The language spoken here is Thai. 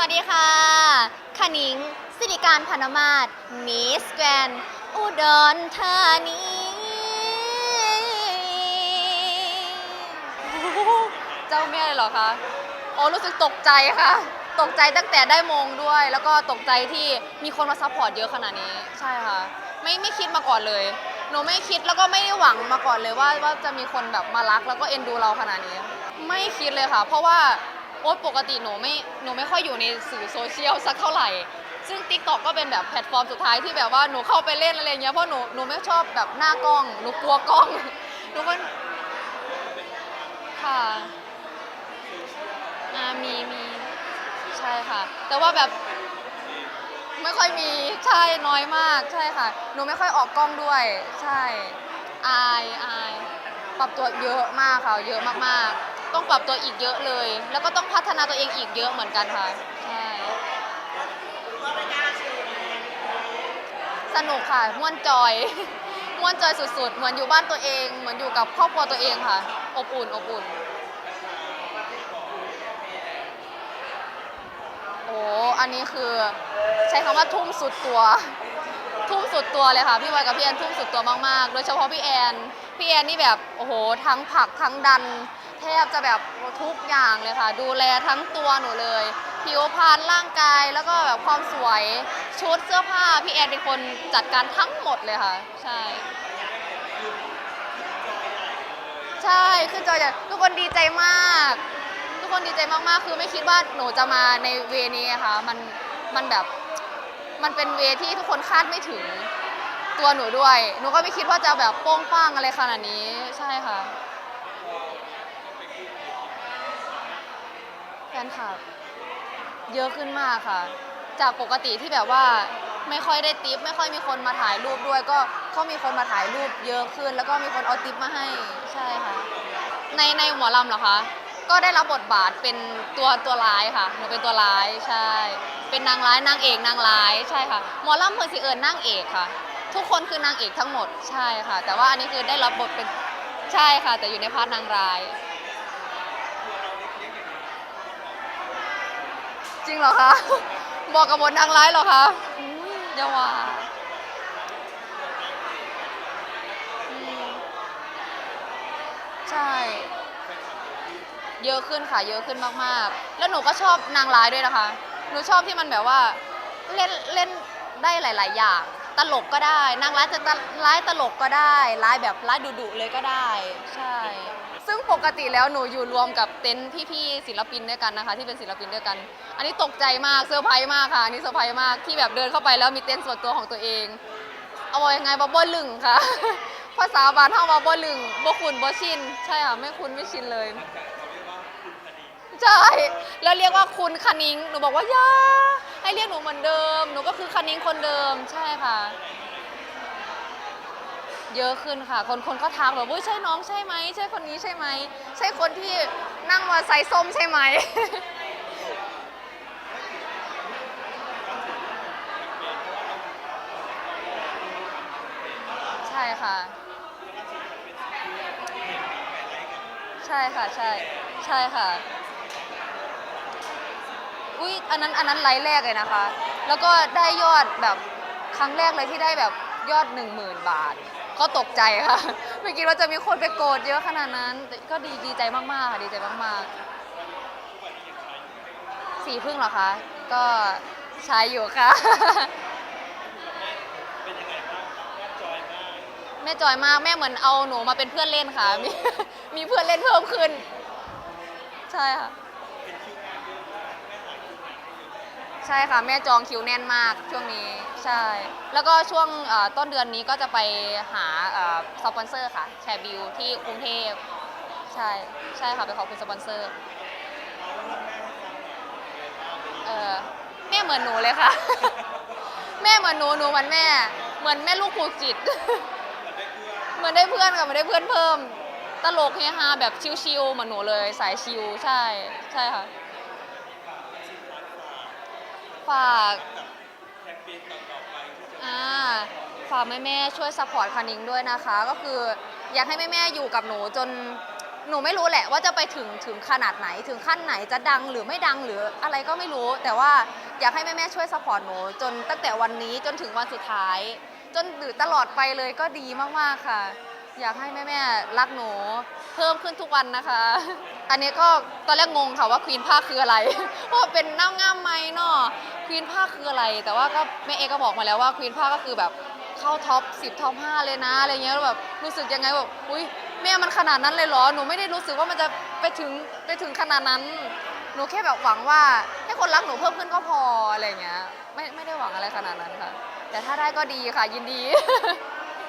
วัสดีค่ะคณิงสิริการพนมาศมิสแกรนอุดรธานีเจ้าแม่เลยเหรอคะ โอ้รู้สึกตกใจค่ะ ตกใจตั้งแต่ได้มงด้วย แล้วก็ตกใจที่มีคนมาซัพพอร์ตเยอะขนาดนี้ ใช่ค่ะ ไม่ไม่คิดมาก่อนเลย หนูไม่คิดแล้วก็ไม่ได้หวังมาก่อนเลยว่าว่าจะมีคนแบบมารักแล้วก็เอ็นดูเราขนาดนี้ ไม่คิดเลยค่ะ เพราะว่า โอ๊ตปกติหนูไม่หนูไม่ค่อยอยู่ในสื่อโซเชียลสักเท่าไหร่ ซึ่ง t ิ k t o k ก็เป็นแบบแพลตฟอร์มสุดท้ายที่แบบว่าหนูเข้าไปเล่นอะไรเงี้ยเพราะหนูหนูไม่ชอบแบบหน้ากล้อง หนูกลัวกล้อง หนูก็ค่ะอ่ามีมีใช่ค่ะ แต่ว่าแบบไม่ค่อยมีใช่น้อยมากใช่ค่ะ หนูไม่ค่อยออกกล้องด้วย ใช่อายอายปรับตัวเยอะมากค่ะ เยอะมากๆ ต้องปรับตัวอีกเยอะเลย แล้วก็ต้องพัฒนาตัวเองอีกเยอะเหมือนกันค่ะ ใช่ สนุกค่ะ ม่วนจอย ม่วนจอยสุดๆ เหมือนอยู่บ้านตัวเอง เหมือนอยู่กับครอบครัวตัวเองค่ะ อบอุ่น อบอุ่น โอ้ อันนี้คือ ใช้คำว่าทุ่มสุดตัว ทุ่มสุดตัวเลยค่ะ พี่วายกับพี่แอนทุ่มสุดตัวมากๆ โดยเฉพาะพี่แอน พี่แอนนี่แบบโอ้โหทั้งผักทั้งดัน แทบจะแบบทุกอย่างเลยค่ะ ดูแลทั้งตัวหนูเลย ผิวพรรณร่างกายแล้วก็แบบความสวยชุดเสื้อผ้าพี่แอนเป็นคนจัดการทั้งหมดเลยค่ะ ใช่ ใช่คือจอยทุกคนดีใจมาก ทุกคนดีใจมากๆ คือไม่คิดว่าหนูจะมาในเวนี้ค่ะมันมันแบบมันเป็นเวที่ทุกคนคาดไม่ถึง ตัวหนูด้วย หนูก็ไม่คิดว่าจะแบบโป้งป้างอะไรขนาดนี้ ใช่ค่ะแฟนคลับเยอะขึ้นมากค่ะ จากปกติที่แบบว่าไม่ค่อยได้ติปไม่ค่อยมีคนมาถ่ายรูปด้วย ก็เขามีคนมาถ่ายรูปเยอะขึ้น แล้วก็มีคนเอาติปมาให้ใช่ค่ะ ในในหมอลำเหรอคะก็ได้รับบทบาทเป็นตัวตัวร้ายค่ะหนูเป็นตัวร้ายใช่ เป็นนางร้ายนางเอกนางร้ายใช่ค่ะหมอลำเพอร์สิเอิญนางเอกค่ะ ทุกคนคือนางเอกทั้งหมดใช่ค่ะ แต่ว่าอันนี้คือได้รับบทเป็นใช่ค่ะ แต่อยู่ในพาร์ทนางร้าย จริงเหรอคะ บอกกับบทนางร้ายเหรอคะอย่าว่าใช่ เยอะขึ้นค่ะเยอะขึ้นมากๆ แล้วหนูก็ชอบนางร้ายด้วยนะคะ หนูชอบที่มันแบบว่าเล่นเล่นได้หลาย ๆ อย่าง ตลกก็ได้ นางร้ายจะตะร้ายตลกก็ได้ ร้ายแบบร้ายดุๆเลยก็ได้ ใช่ ซึ่งปกติแล้วหนูอยู่รวมกับเต็นท์พี่ๆศิลปินด้วยกันนะคะ ที่เป็นศิลปินด้วยกัน อันนี้ตกใจมากเซอร์ไพรส์มากค่ะอันนี้เซอร์ไพรส์มากที่แบบเดินเข้าไปแล้วมีเต็นท์ส่วนตัวของตัวเอง เอาไว้ยังไงบับเบิ้ลลึงค่ะ ภาษาบาลเท่าบับเบิ้ลลึงบ่คุณบ่ชิน ใช่ค่ะไม่คุ้นไม่ชินเลย ใช่แล้วเรียกว่าคุณคณิง หนูบอกว่าอย่าให้เรียกหนูเหมือนเดิม หนูก็คือคณิงคนเดิม ใช่ค่ะ เยอะขึ้นค่ะ คนคนก็ทักแบบว่าใช่น้องใช่ไหมใช่คนนี้ใช่ไหมใช่คนที่นั่งมอเตอร์ไซค์ส้มใช่ไหม ใช่ค่ะ ใช่ค่ะใช่ใช่ค่ะ อุ้ยอันนั้นอันนั้นไลฟ์แรกเลยนะคะ แล้วก็ได้ยอดแบบครั้งแรกเลยที่ได้แบบยอด 1 0,000 บาท ก็ตกใจค่ะ ไม่คิดว่าจะมีคนไปโกรธเยอะขนาดนั้นแต่ก็ดีดีใจมากๆค่ะดีใจมากๆสีพึ่งเหรอคะก็ใช้อยู่ค่ะแม่จอยมากแม่เหมือนเอาหนูมาเป็นเพื่อนเล่นค่ะ มีมีเพื่อนเล่นเพิ่มขึ้น ใช่ค่ะ ใช่ค่ะแม่จองคิวแน่นมากช่วงนี้ใช่ แล้วก็ช่วงเอ่อต้นเดือนนี้ก็จะไปหาเอ่อสปอนเซอร์ค่ะ แชร์บิวที่กรุงเทพใช่ใช่ค่ะไปขอบคุณสปอนเซอร์เออแม่เหมือนหนูเลยค่ะ แม่เหมือนหนูหนูเหมือนแม่ เหมือนแม่ลูกผูกจิต เหมือนได้เพื่อนกับเหมือนได้เพื่อนเพิ่ม ตลกเฮฮาแบบชิลๆเหมือนหนูเลยสายชิลใช่ใช่ค่ะ ฝากอ่าฝากแม่แม่ๆช่วยสปอร์ตคานิงด้วยนะคะ ก็คืออยากให้แม่แม่ๆอยู่กับหนูจนหนูไม่รู้แหละว่าจะไปถึงถึงขนาดไหนถึงขั้นไหนจะดังหรือไม่ดังหรืออะไรก็ไม่รู้ แต่ว่าอยากให้แม่ๆช่วยสปอร์ตหนูจนตั้งแต่วันนี้จนถึงวันสุดท้าย จนหรือตลอดไปเลยก็ดีมากๆค่ะ อยากให้แม่ๆรักหนูเพิ่มขึ้นทุกวันนะคะ อันนี้ก็ตอนแรกงงค่ะว่าควีนผ้าคืออะไร เพราะว่าเป็นน้ำง่ามไหมเนาะ ควีนผ้าคืออะไร แต่ว่าก็แม่เอก็บอกมาแล้วว่าควีนผ้าก็คือแบบเข้าท็อป10ท็อป5เลยนะอะไรเงี้ยแล้วแบบรู้สึกยังไงแบบอุ้ยแม่มันขนาดนั้นเลยเหรอหนูไม่ได้รู้สึกว่ามันจะไปถึงไปถึงขนาดนั้น หนูแค่แบบหวังว่าให้คนรักหนูเพิ่มขึ้นก็พออะไรเงี้ยไม่ไม่ได้หวังอะไรขนาดนั้นค่ะ แต่ถ้าได้ก็ดีค่ะยินดี